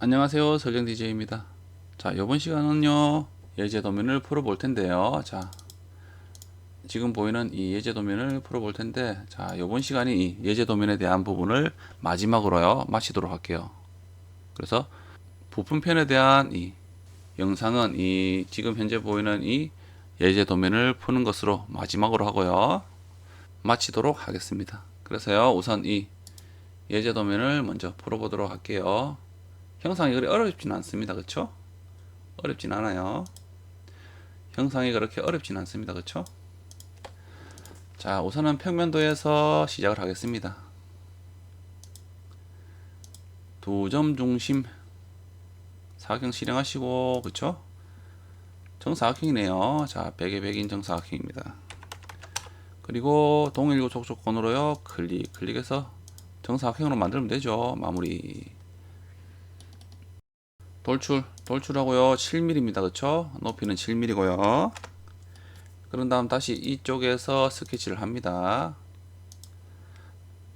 안녕하세요. 설정 DJ입니다. 자 이번 시간은요 예제 도면을 풀어 볼 텐데요. 자 지금 보이는 이 예제 도면을 풀어 볼 텐데 자 이번 시간이 이 예제 도면에 대한 부분을 마지막으로요 마치도록 할게요. 그래서 부품편에 대한 이 영상은 이 지금 현재 보이는 이 예제 도면을 푸는 것으로 마지막으로 하고요. 마치도록 하겠습니다. 그래서요 우선 이 예제 도면을 먼저 풀어보도록 할게요 형상이 그리 어렵진 않습니다. 그쵸? 어렵진 않아요. 형상이 그렇게 어렵진 않습니다. 그쵸? 자, 우선은 평면도에서 시작을 하겠습니다. 두 점 중심 사각형 실행하시고, 그쵸? 정사각형이네요. 자, 100의 100인 정사각형입니다. 그리고 동일고 촉촉권으로요, 클릭, 클릭해서 정사각형으로 만들면 되죠. 마무리. 돌출 돌출하고요. 7mm입니다. 그쵸? 높이는 7mm고요. 그런 다음 다시 이쪽에서 스케치를 합니다.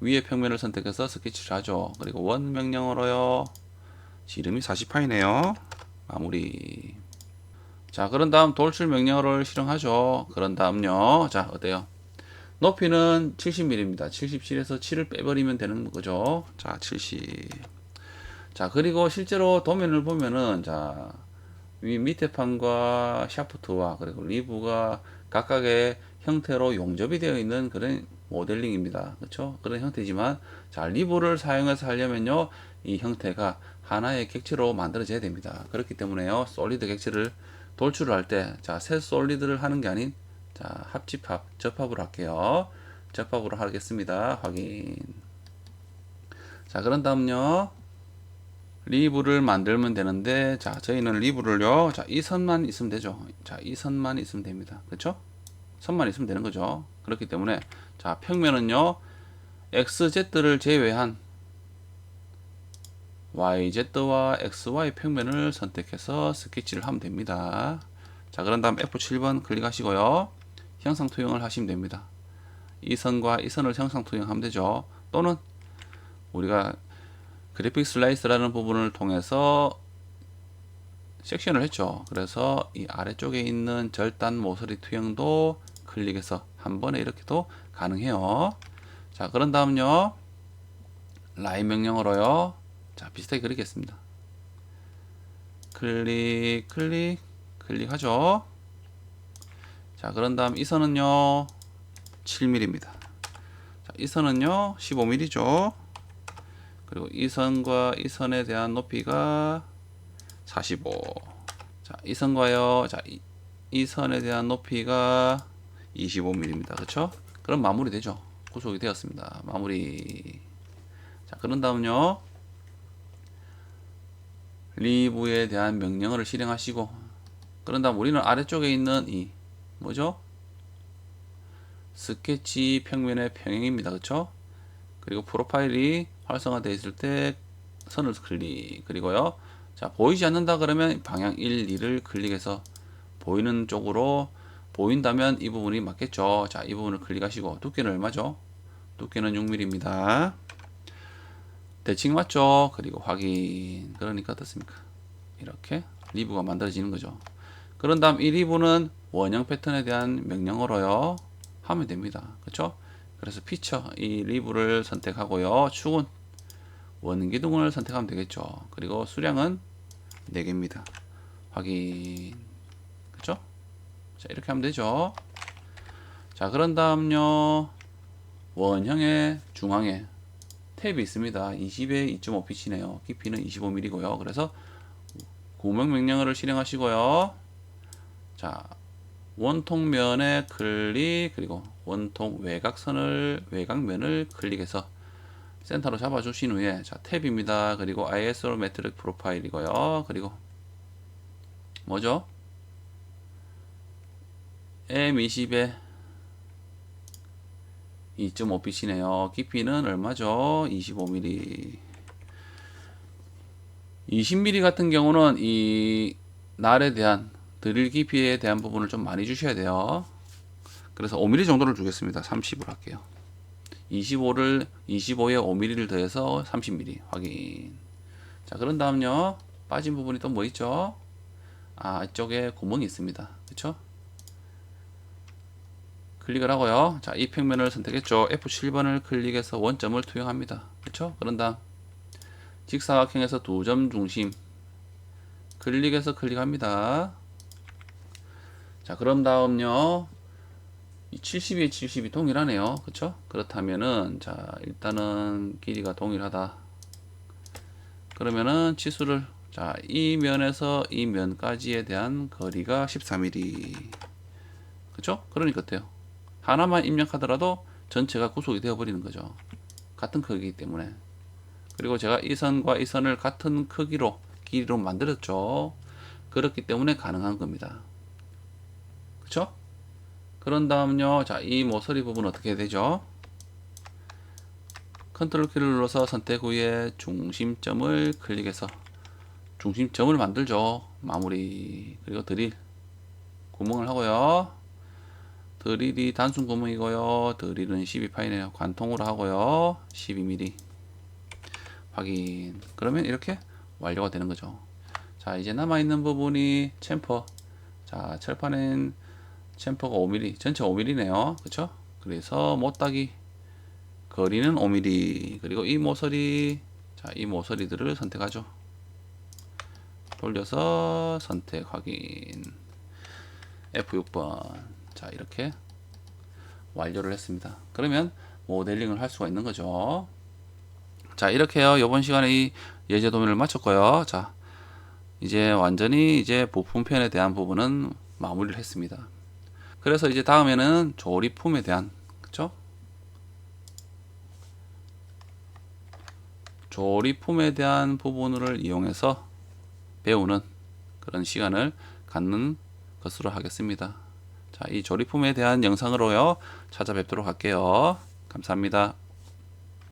위에 평면을 선택해서 스케치를 하죠. 그리고 원 명령으로요. 지름이 40파이네요. 마무리. 자 그런 다음 돌출 명령어를 실행하죠. 그런 다음요. 자 어때요? 높이는 70mm입니다. 77에서 7을 빼버리면 되는 거죠. 자 70. 자 그리고 실제로 도면을 보면은 자 위 밑에 판과 샤프트와 그리고 리브가 각각의 형태로 용접이 되어 있는 그런 모델링입니다. 그렇죠? 그런 형태지만 자 리브를 사용해서 하려면요 이 형태가 하나의 객체로 만들어져야 됩니다. 그렇기 때문에요 솔리드 객체를 돌출을 할 때 자 새 솔리드를 하는 게 아닌 자 합집합 접합을 할게요. 접합으로 하겠습니다. 확인. 자 그런 다음요 리브를 만들면 되는데 자 저희는 리브를요. 자 이 선만 있으면 되죠. 자 이 선만 있으면 됩니다. 그렇죠? 선만 있으면 되는 거죠. 그렇기 때문에 자 평면은요. Xz를 제외한 yz와 xy 평면을 선택해서 스케치를 하면 됩니다. 자 그런 다음 F7번 클릭하시고요. 형상 투영을 하시면 됩니다. 이 선과 이 선을 형상 투영하면 되죠. 또는 우리가 그래픽 슬라이스라는 부분을 통해서 섹션을 했죠. 그래서 이 아래쪽에 있는 절단 모서리 투영도 클릭해서 한 번에 이렇게도 가능해요. 자, 그런 다음요. 라인 명령어로요. 자, 비슷하게 그리겠습니다. 클릭, 클릭, 클릭하죠. 자, 그런 다음 이 선은요. 7mm입니다. 자, 이 선은요. 15mm죠. 그리고 이 선과 이 선에 대한 높이가 45. 자, 이 선과요. 자, 이, 이 선에 대한 높이가 25mm입니다. 그렇죠? 그럼 마무리 되죠. 구속이 되었습니다. 마무리. 자, 그런 다음요. 리브에 대한 명령어를 실행하시고 그런 다음 우리는 아래쪽에 있는 이 뭐죠? 스케치 평면의 평행입니다. 그렇죠? 그리고 프로파일이 활성화되어 있을 때 선을 클릭 그리고요. 자 보이지 않는다 그러면 방향 1, 2를 클릭해서 보이는 쪽으로 보인다면 이 부분이 맞겠죠? 자 이 부분을 클릭하시고 두께는 얼마죠? 두께는 6mm입니다 대칭 맞죠? 그리고 확인. 그러니까 어떻습니까? 이렇게 리브가 만들어지는 거죠. 그런 다음 이 리브는 원형 패턴에 대한 명령어로요. 하면 됩니다. 그렇죠 그래서 피처 이 리브를 선택하고요. 축은 원기둥을 선택하면 되겠죠. 그리고 수량은 4개입니다. 확인. 그쵸? 자, 이렇게 하면 되죠. 자, 그런 다음요. 원형의 중앙에 탭이 있습니다. 20에 2.5피치네요. 깊이는 25mm고요. 그래서 구명 명령어를 실행하시고요. 자, 원통면에 클릭 그리고 원통 외곽선을 외곽면을 클릭해서 센터로 잡아주신 후에 자 탭입니다. 그리고 ISO 매트릭 프로파일이고요. 그리고 뭐죠? M20에 2.5빛이네요. 깊이는 얼마죠? 25mm. 20mm 같은 경우는 이 날에 대한 드릴 깊이에 대한 부분을 좀 많이 주셔야 돼요. 그래서 5mm 정도를 주겠습니다. 30을 할게요. 25를 25에 5mm를 더해서 30mm 확인. 자, 그런 다음요. 빠진 부분이 또 뭐 있죠? 아, 이쪽에 구멍이 있습니다. 그쵸? 클릭을 하고요. 자, 이 평면을 선택했죠. F7번을 클릭해서 원점을 투영합니다. 그쵸? 그런 다음 직사각형에서 두 점 중심 클릭해서 클릭합니다. 자, 그런 다음요. 이 72에 70이 동일하네요. 그쵸? 그렇다면은 자, 일단은 길이가 동일하다. 그러면은 치수를 자, 이 면에서 이 면까지에 대한 거리가 14mm. 그쵸? 그러니까 어때요? 하나만 입력하더라도 전체가 구속이 되어 버리는 거죠. 같은 크기이기 때문에. 그리고 제가 이 선과 이 선을 같은 크기로 길이로 만들었죠. 그렇기 때문에 가능한 겁니다. 그쵸? 그런 다음요. 자, 이 모서리 부분 어떻게 되죠? 컨트롤 키를 눌러서 선택 후에 중심점을 클릭해서 중심점을 만들죠. 마무리. 그리고 드릴. 구멍을 하고요. 드릴이 단순 구멍이고요. 드릴은 12파이네요. 관통으로 하고요. 12mm. 확인. 그러면 이렇게 완료가 되는 거죠. 자, 이제 남아있는 부분이 챔퍼. 자, 철판엔 챔퍼가 5mm, 전체 5mm네요. 그쵸? 그래서 못따기 거리는 5mm. 그리고 이 모서리, 자, 이 모서리들을 선택하죠. 돌려서 선택 확인. F6번. 자, 이렇게 완료를 했습니다. 그러면 모델링을 할 수가 있는 거죠. 자, 이렇게요. 이번 시간에 이 예제 도면을 마쳤고요. 자, 이제 완전히 이제 부품편에 대한 부분은 마무리를 했습니다. 그래서 이제 다음에는 조립품에 대한 그쵸? 조립품에 대한 부분을 이용해서 배우는 그런 시간을 갖는 것으로 하겠습니다. 자, 이 조립품에 대한 영상으로요 찾아뵙도록 할게요. 감사합니다.